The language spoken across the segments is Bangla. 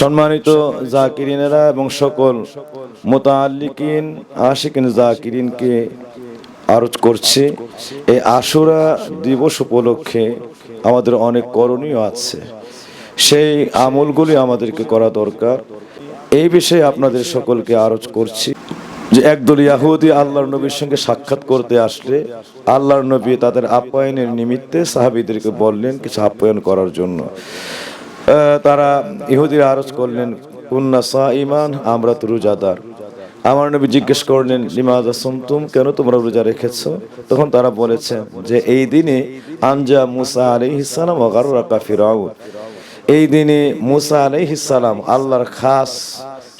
সম্মানিত জাকিরিনেরা এবং সকল মোতাল্লিকিন আশিকিন জাকিরিনকে আরজ করছে, এই আশুরা দিবস উপলক্ষে আমাদের অনেক করণীয় আছে। সেই আমলগুলি আমাদেরকে করা দরকার। এই বিষয়ে আপনাদের সকলকে আরজ করছি যে একদল ইয়াহুদি আল্লাহর নবীর সঙ্গে সাক্ষাৎ করতে আসলে আল্লাহর নবী তাদের আপ্যায়নের নিমিত্তে সাহাবিদেরকে বললেন কিছু আপ্যায়ন করার জন্য। তারা ইহুদিরা আরজ করলেন কুন্না সা ইমান আমরা তো রোজাদার। আমার নবী জিজ্ঞেস করলেন লিমাজা সুমতুম কেন তোমরা রোজা রেখেছ? তখন তারা বলেছে যে, এই দিনে আনজা মুসা আলাইহিসালাম অগার রাকা এই দিনে মুসা আলাইহিসালাম আল্লাহর খাস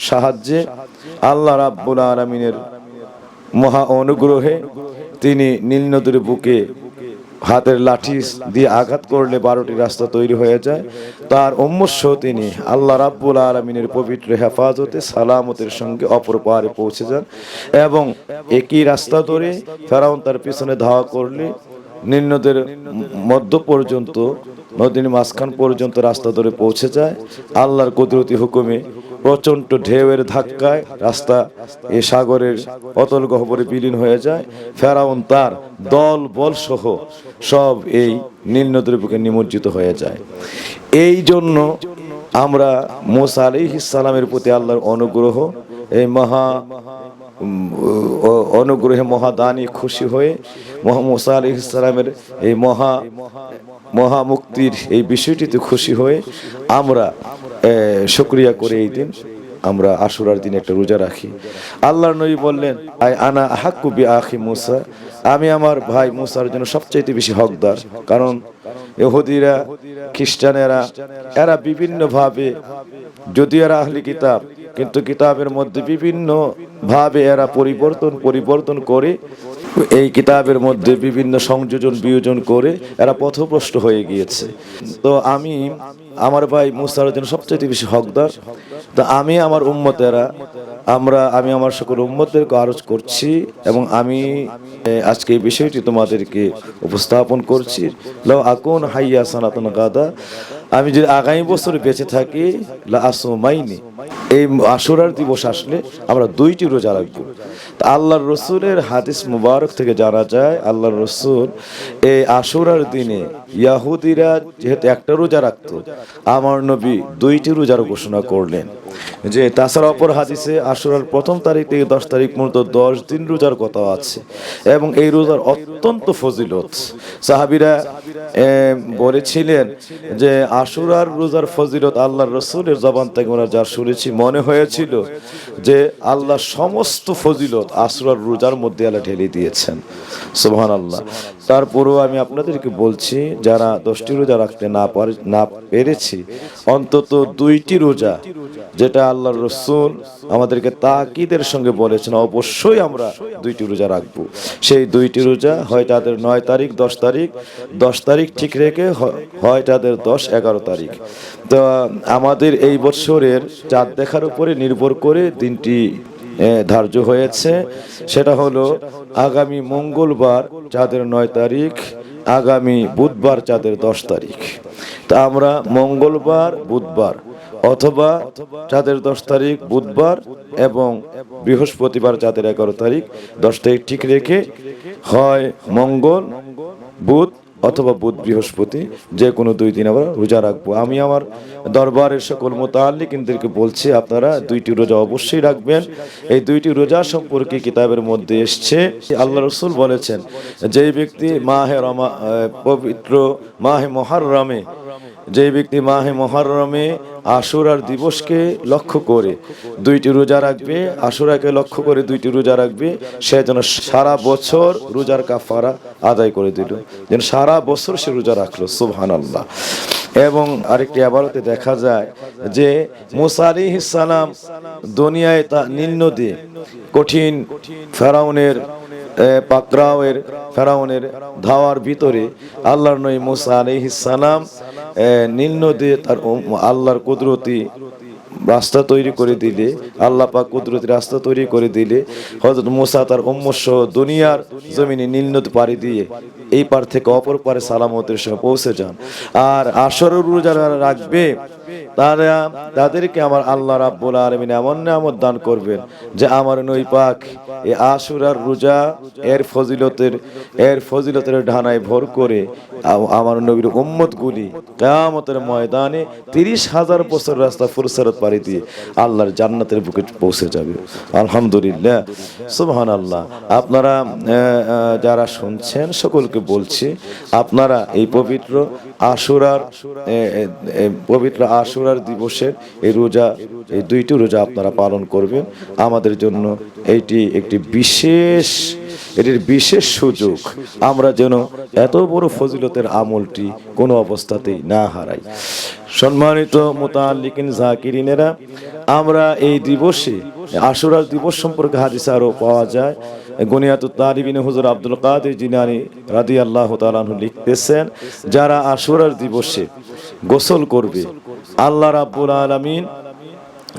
সাহায্যে আল্লাহ রাব্বুল আলমিনের মহা অনুগ্রহে তিনি নীল নদীর বুকে হাতের লাঠি দিয়ে আঘাত করলে বারোটি রাস্তা তৈরি হয়ে যায়। তার উম্মস্য তিনি আল্লাহ রাব্বুল আলমিনের পবিত্র হেফাজতে সালামতের সঙ্গে অপর পাহাড়ে পৌঁছে যান এবং একই রাস্তা ধরে ফেরাউন তার পিছনে ধাওয়া করলে নিম্নদের মধ্য পর্যন্ত, নদীর মাঝখান পর্যন্ত রাস্তা ধরে পৌঁছে যায়। আল্লাহর কুদরতি হুকুমে প্রচণ্ড ঢেউয়ের ধাক্কায় রাস্তা এ সাগরের অতল গহ্বরে বিলীন হয়ে যায়। ফেরাউন তার দল বল সহ সব এই নীল নদীর বুকে নিমজ্জিত হয়ে যায়। এই জন্য আমরা মোসা আলী ইসালামের প্রতি আল্লাহর অনুগ্রহ, এই মহা অনুগ্রহে মহাদানী খুশি হয়ে মোহাম্মদ আলী ইসলামের এই মহা মহা মুক্তির এই বিষয়টিতে খুশি হয়ে আমরা শুক্রিয়া করে এই দিন আমরা আশুরার দিন একটা রোজা রাখি। আল্লাহর নবী বললেন আই আনা হাক্কু বি আখি মুসা। আমি আমার ভাই মুসার জন্য সবচাইতে বেশি হকদার, কারণ ইহুদিরা, খ্রিস্টানেরা, এরা বিভিন্ন ভাবে যদি এরা আহলি কিতাব, কিন্তু কিতাবের মধ্যে বিভিন্ন ভাবে এরা পরিবর্তন পরিবর্তন করে, এই কিতাবের মধ্যে বিভিন্ন সংযোজন, বিয়োজন করে এরা পথভ্রষ্ট হয়ে গিয়েছে। তো আমি, আমার ভাই মুসার জন্য সবচেয়ে বেশি হকদার। তো আমি, আমার উম্মতেরা আমরা, আমি আমার সকল উম্মতদেরকে আরজ করছি এবং আমি আজকে এই বিষয়টি তোমাদেরকে উপস্থাপন করছি। লো আকুন হাইয়া সনাতন গাদা। আমি যদি আগামী বছর বেঁচে থাকি, লা আসমাইনি এই আশুরার দিবস আসলে আমরা দুইটি রোজা রাখব। তা আল্লাহর রসুলের হাদিস মুবারক থেকে জানা যায়, আল্লাহর রসুল এই আশুরার দিনে ইয়াহুদিরা যেহেতু একটা রোজা রাখতো, আমার নবী দুইটি রোজার ঘোষণা করলেন। যে তাছাড়া অপর হাদিসে আশুরার প্রথম তারিখ থেকে দশ তারিখ পর্যন্ত দশ দিন রোজার কথা আছে এবং এই রোজার অত্যন্ত ফজিলত। সাহাবিরা বলেছিলেন যে আশুরার রোজার ফজিলত আল্লাহর রসুলের জবান থেকে আমরা যা শুনেছি, মনে হয়েছিল যে আল্লাহ সমস্ত ফজিলত আশুরার রোজার মধ্যে আল্লাহ ঢেলে দিয়েছেন। সুবহান আল্লাহ তারপরেও আমি আপনাদেরকে বলছি, যারা দশটি রোজা রাখতে না পারে, না পেরেছি, অন্তত দুইটি রোজা যেটা আল্লাহর রসুল আমাদেরকে তাকিদের সঙ্গে বলেছেন, অবশ্যই আমরা দুইটি রোজা রাখব। সেই দুইটি রোজা হয় তাদের নয় তারিখ, দশ তারিখ। দশ তারিখ ঠিক রেখে হয় তাদের দশ এগারো তারিখ। তো, আমাদের এই বছরের চাঁদ দেখার উপরে নির্ভর করে দিনটি ধার্য হয়েছে। সেটা হলো আগামী মঙ্গলবার চাঁদের নয় তারিখ, আগামী বুধবার চাঁদের দশ তারিখ। তা আমরা মঙ্গলবার, বুধবার অথবা চাঁদের দশ তারিখ বুধবার এবং বৃহস্পতিবার চাঁদের এগারো তারিখ, দশ তারিখ ঠিক রেখে হয় মঙ্গল, বুধ অথবা বুধ বৃহস্পতি, যে কোনো দুই দিন আমরা রোজা রাখব। আমি আমার দরবারের সকল মোতাল্লিকিনদেরকে বলছি, আপনারা দুইটি রোজা অবশ্যই রাখবেন। এই দুইটি রোজা সম্পর্কে কিতাবের মধ্যে এসছে, আল্লাহ রসুল বলেছেন যে ব্যক্তি মাহে রমা পবিত্র মাহে মহারমে যে ব্যক্তি মাহে মহারমে আশুরার দিবসকে লক্ষ্য করে দুইটি রোজা রাখবে, আশুরাকে লক্ষ্য করে দুইটি রোজা রাখবে, সে যেন সারা বছর রোজার কাফারা আদায় করে দিল, যেন সারা বছর সে রোজা রাখল সুবহান আল্লাহ এবং আরেকটি আবারতে দেখা যায় যে মুসা আলাইহিস সালাম দুনিয়ায় তা নীল নদী কঠিন ফেরাউনের পাকরাওয়ের ফেরাউনের ধাওয়ার ভিতরে আল্লাহর নই মুসা এ, নীল নদী তার আল্লাহর কুদরতি রাস্তা তৈরি করে দিলে আল্লাহ পাক কুদরতি রাস্তা তৈরি করে দিলে হযরত মুসা তার উম্মস্য দুনিয়ার জমিনে নীল নদী পাড়ি দিয়ে এই পার থেকে অপর পারে সালামতের সঙ্গে পৌঁছে যান। আর আসরের রোজা রাখবে তারা তাদেরকে আমার আল্লাহ রাব্বুল আলমিন এমন নামত দান করবেন যে আমার নই পাক এই আশুরার রোজা এর ফজিলতের এর ফজিলতের ঢানায় ভর করে আমার নবীর উম্মতগুলি কেয়ামতের ময়দানে তিরিশ হাজার বছর রাস্তা ফুরসারত পাড়ি দিয়ে আল্লাহর জান্নাতের বুকে পৌঁছে যাবে। আলহামদুলিল্লাহ। সুবহান আল্লাহ আপনারা যারা শুনছেন সকলকে বলছি আপনারা এই পবিত্র আশুরার এ, এ, এ, পবিত্র আশুরার দিবসের এই রোজা, এই দুইটি রোজা আপনারা পালন করবেন। আমাদের জন্য এইটি একটি বিশেষ, এটির বিশেষ সুযোগ। আমরা যেন এত বড় ফজিলতের আমলটি কোনো অবস্থাতেই না হারাই। সম্মানিত মোতালিকিন জাকিরিনেরা, আমরা এই দিবসে আশুরার দিবস সম্পর্কে হাদিস আরও পাওয়া যায়। গনিয়াত তারিবিন হুজুর আব্দুল কাদের জিনানি রাদি আল্লাহ তালাহু লিখতেছেন, যারা আশুরার দিবসে গোসল করবে, আল্লাহ রাব্বুল আলামিন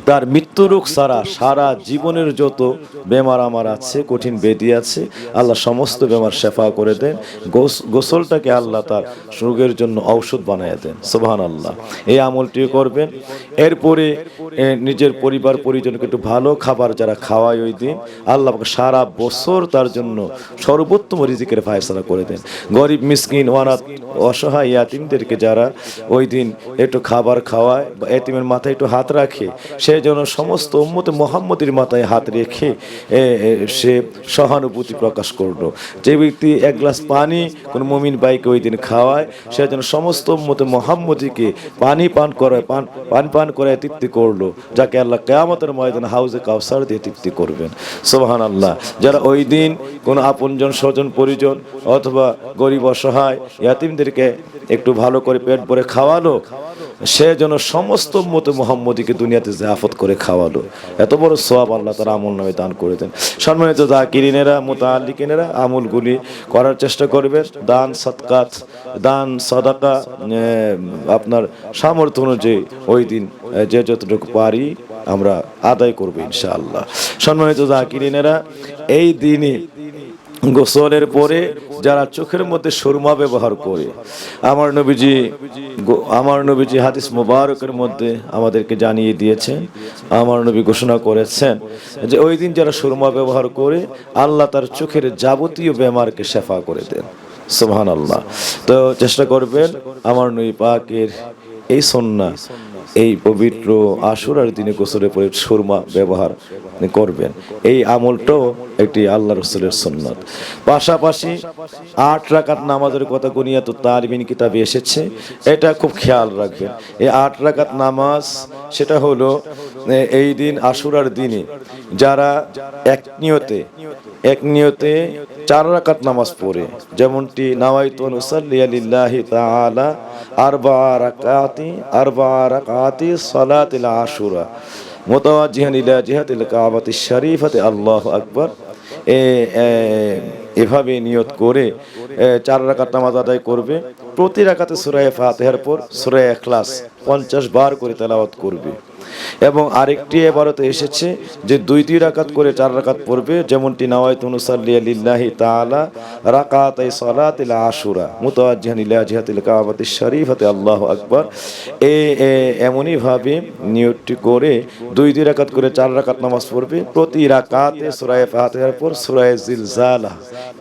তার মৃত্যু রোগ সারা সারা জীবনের যত বেমার আমার আছে, কঠিন বেদি আছে, আল্লাহ সমস্ত বেমার শেফা করে দেন। গোস- গোসলটাকে আল্লাহ তার রোগের জন্য ঔষধ বানিয়ে দেন। সোভান আল্লাহ এই আমলটি করবেন। এরপরে নিজের পরিবার, পরিজনকে একটু ভালো খাবার যারা খাওয়ায় ওই দিন, আল্লাহ সারা বছর তার জন্য সর্বোত্তম রিজিকের ফায়সালা করে দেন। গরিব, মিসকিন ওয়ানাত অসহায় ইয়াতিমদেরকে যারা ওই দিন একটু খাবার খাওয়ায়, বা এতিমের মাথায় একটু হাত রাখে, সে যেন সমস্ত উম্মতে মোহাম্মদের মাথায় হাত রেখে সে সহানুভূতি প্রকাশ করল। যে ব্যক্তি এক গ্লাস পানি কোন মমিন বাইকে ওই দিন খাওয়ায়, সে যেন সমস্ত উম্মতে মোহাম্মদীকে পানি পান করে পান পান পান করে তৃপ্তি করল, যাকে আল্লাহ কেয়ামতের ময়দান হাউজে কাউসার দিয়ে তৃপ্তি করবেন। সোহান আল্লাহ যারা ওই দিন কোনো আপনজন, স্বজন, পরিজন অথবা গরিব, অসহায় ইয়াতিমদেরকে একটু ভালো করে পেট ভরে খাওয়ালো, সে যেন সমস্ত মতো মোহাম্মদীকে দুনিয়াতে জাফত করে খাওয়ালো। এত বড় সোয়াব আল্লাহ তারা আমল নামে দান করে দেন সম্মানিত জাকিরিনেরা মোতালিকিনেরা আমলগুলি করার চেষ্টা করবে। দান সৎকাত দান সদাকা আপনার সামর্থ্য অনুযায়ী ওই দিন যে যতটুকু পারি আমরা আদায় করব ইনশাআল্লাহ। সম্মানিত জাকিরিনেরা, এই দিনই গোসলের পরে যারা চোখের মধ্যে সুরমা ব্যবহার করে, আমার নবীজি আমার নবীজি হাদিস মোবারকের মধ্যে আমাদেরকে জানিয়ে দিয়েছেন, আমার নবী ঘোষণা করেছেন যে ওই দিন যারা সুরমা ব্যবহার করে, আল্লাহ তার চোখের যাবতীয় বেমারকে শেফা করে দেন। সুবহান আল্লাহ তো চেষ্টা করবেন আমার নবী পাকের এই সন্না এই পবিত্র আশুরার দিনে গোসলের পরে সুরমা ব্যবহার করবেন। এই আমলটাও একটি আল্লাহ রসুলের সন্ন্যত পাশাপাশি আট রাকাত নামাজের কথা গুনিয়া তো তারবিন কিতাবে এসেছে, এটা খুব খেয়াল রাখবেন। এই আট রাকাত নামাজ, সেটা হলো এই দিন আশুরার দিনে যারা এক নিয়তে এক নিয়তে চার রাকাত নামাজ পড়ে, যেমনটি নাওয়াইতু নুসাল্লি লিল্লাহি তাআলা আরবা রাকাতি আরবা রাকাতি সালাতিল আশুরা মুতাওয়াজ্জিহান ইলা জিহাতিল কাবাতি শরীফাতে আল্লাহ আকবার এভাবে নিয়ত করে চার রাকাত নামাজ আদায় করবে। প্রতি রাকাতে সুরায় ফাতিহার পর সূরা ইখলাস পঞ্চাশ বার করে তেলাওয়াত করবে। এবং আরেকটি এবারতে এসেছে যে দুই দুই রাকাত করে চার রাকাত পড়বে, যেমনটি লিল্লাহি তাআলা রাকাতাই সালাতিল আশুরা আল্লাহু আকবার। এ এ, এমনই ভাবে নিয়তটি করে দুই দুই রাকাত করে চার রাকাত নামাজ পড়বে। প্রতি রাকাতে সূরা ফাতিহার পর সূরা জিলজালা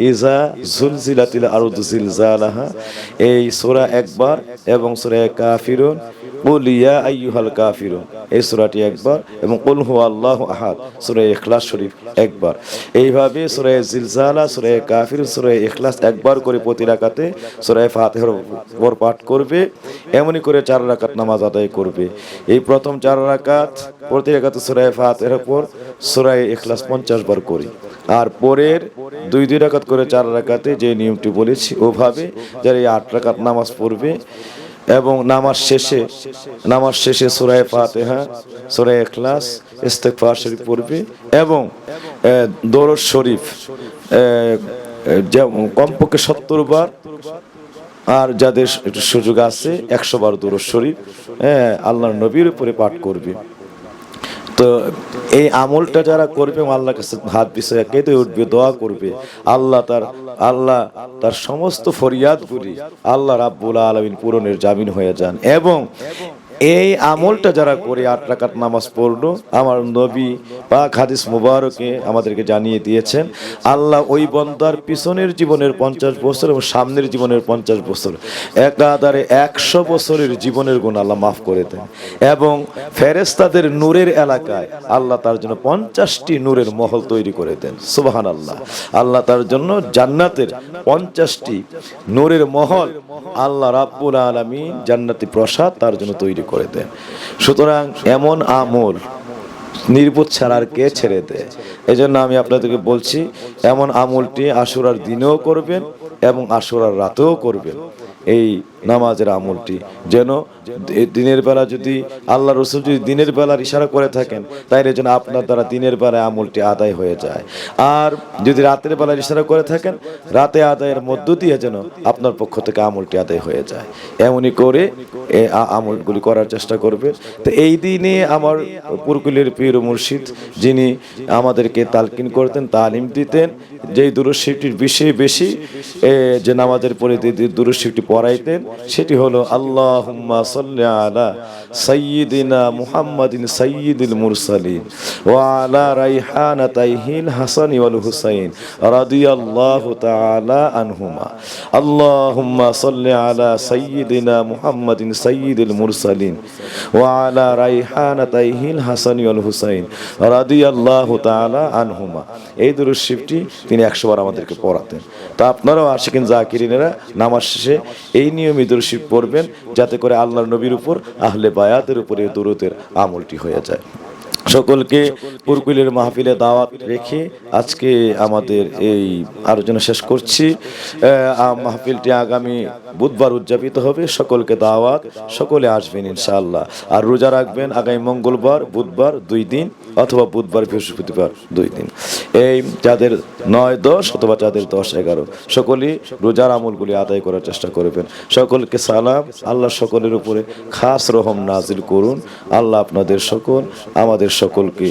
ইজা জুলজিলাতিল আরদু জিলজালাহা, এই সূরা একবার এবং সূরা কাফিরুন কুল ইয়া আইয়ুহাল কাফিরুন। এই সূরাটি একবার এবং কুল হুয়াল্লাহু আহাদ, সূরা ইখলাস শরীফ একবার। এইভাবে সূরা জিলজালা, সূরা কাফির, সূরা ইখলাস একবার করে প্রতি রাকাতে সূরা ফাতিহার উপর পাঠ করবে, এমনই করে চার রাকাত নামাজ আদায় করবে। এই প্রথম চার রাকাত প্রতি রাকাতে সূরা ফাতিহার উপর সূরা ইখলাস 50 বার করি। আর পরের দুই দুই রাকাত করে চার রাকাতে যে নিয়মটি বলেছি, ওভাবে যারা এই আট রাকাত নামাজ পড়বে এবং নামাজ শেষে নামাজ শেষে সুরায় ফাতেহা সুরায় এখলাস ইস্তেকফার শরীফ পড়বে এবং দরজ শরীফ যেমন কমপক্ষে সত্তর বার, আর যাদের সুযোগ আছে, একশো বার দরজ শরীফ হ্যাঁ আল্লাহর নবীর উপরে পাঠ করবে। তো এই আমলটা যারা করবে আল্লাহ কাছে হাত পিছিয়ে কেঁদে উঠবে, দোয়া করবে। আল্লাহ তার আল্লাহ তার সমস্ত ফরিয়াদ করি। আল্লাহ রাব্বুল আলমিন পূরণের জামিন হয়ে যান। এবং এই আমলটা যারা করে আট রাকাত নামাজ পড়ল, আমার নবী পাক হাদিস মুবারকে আমাদেরকে জানিয়ে দিয়েছেন, আল্লাহ ওই বন্দার পিছনের জীবনের পঞ্চাশ বছর এবং সামনের জীবনের পঞ্চাশ বছর একাধারে একশো বছরের জীবনের গুণ আল্লাহ মাফ করে দেন। এবং ফেরেস্তাদের নূরের এলাকায় আল্লাহ তার জন্য পঞ্চাশটি নূরের মহল তৈরি করে দেন। সুবাহান আল্লাহ আল্লাহ তার জন্য জান্নাতের পঞ্চাশটি নূরের মহল আল্লাহ রাব্বুল আলমী জান্নাতি প্রসাদ তার জন্য তৈরি করে দেন। সুতরাং এমন আমল নির্বোধ ছাড়ার কে ছেড়ে দেয়? এই জন্য আমি আপনাদেরকে বলছি, এমন আমলটি আশুরার দিনেও করবেন এবং আশুরার রাতেও করবেন। এই নামাজের আমলটি। যেন দিনের বেলা যদি আল্লাহ রসুল যদি দিনের বেলার ইশারা করে থাকেন, তাইলে যেন আপনার দ্বারা দিনের বেলায় আমলটি আদায় হয়ে যায়। আর যদি রাতের বেলার ইশারা করে থাকেন, রাতে আদায়ের মধ্য দিয়ে যেন আপনার পক্ষ থেকে আমলটি আদায় হয়ে যায়। এমনই করে আমলগুলি করার চেষ্টা করবে। তো এই দিনে আমার পুরকুলের পীর মুর্শিদ, যিনি আমাদেরকে তালকিন করতেন, তালিম দিতেন, যেই দুরশিফটির বেশি বেশি যে নামাজের পরে দুরশিফটি পড়াইতেন সেটি হলো আল্লাহ সাল্লি আলা সাইয়্যিদিনা মুহাম্মাদিন সাইয়্যিদুল মুরসালিন ওয়া আলা রাইহানাতাইহিল হাসান ওয়াল হুসাইন রাদিয়াল্লাহু তাআলা আনহুমা। আল্লাহুম্মা সাল্লি আলা সাইয়্যিদিনা মুহাম্মাদিন সাইয়্যিদুল মুরসালিন ওয়া আলা রাইহানাতাইহিল হাসান ওয়াল হুসাইন রাদিয়াল্লাহু তাআলা আনহুমা। এই দুরূদ শরীফটি তিনি 100 বার আমাদেরকে পড়াতেন। তো আপনারাও আশিকিন জাকিরিনেরা নামাজ শেষে এই নিয়মিত দুরূদ পড়বেন যাতে করে আল্লাহর নবীর উপর আহলে বায়াতের উপরে দুরুদের আমলটি হয়ে যায়। সকলকে পুরকুলের মাহফিলে দাওয়াত রেখে আজকে আমাদের এই আলোচনা শেষ করছি। মাহফিলটি আগামী বুধবার উদযাপিত হবে। সকলকে দাওয়াত, সকলে আসবেন ইনশাআল্লাহ। আর রোজা রাখবেন আগামী মঙ্গলবার, বুধবার দুই দিন। অথবা বুধবার, বৃহস্পতিবার দুই দিন। এই যাদের নয় দশ অথবা যাদের দশ এগারো, সকলেই রোজার আমলগুলি আদায় করার চেষ্টা করবেন। সকলকে সালাম। আল্লাহ সকলের উপরে খাস রহম নাজিল করুন। আল্লাহ আপনাদের সকল, আমাদের সকলকে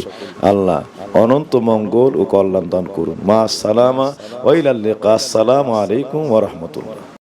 আল্লাহ অনন্ত মঙ্গল ও কল্যাণ দান করুন। মা সালামা ওইলাল্লিকা আসসালামু আলাইকুম ওয়া রাহমাতুল্লাহ।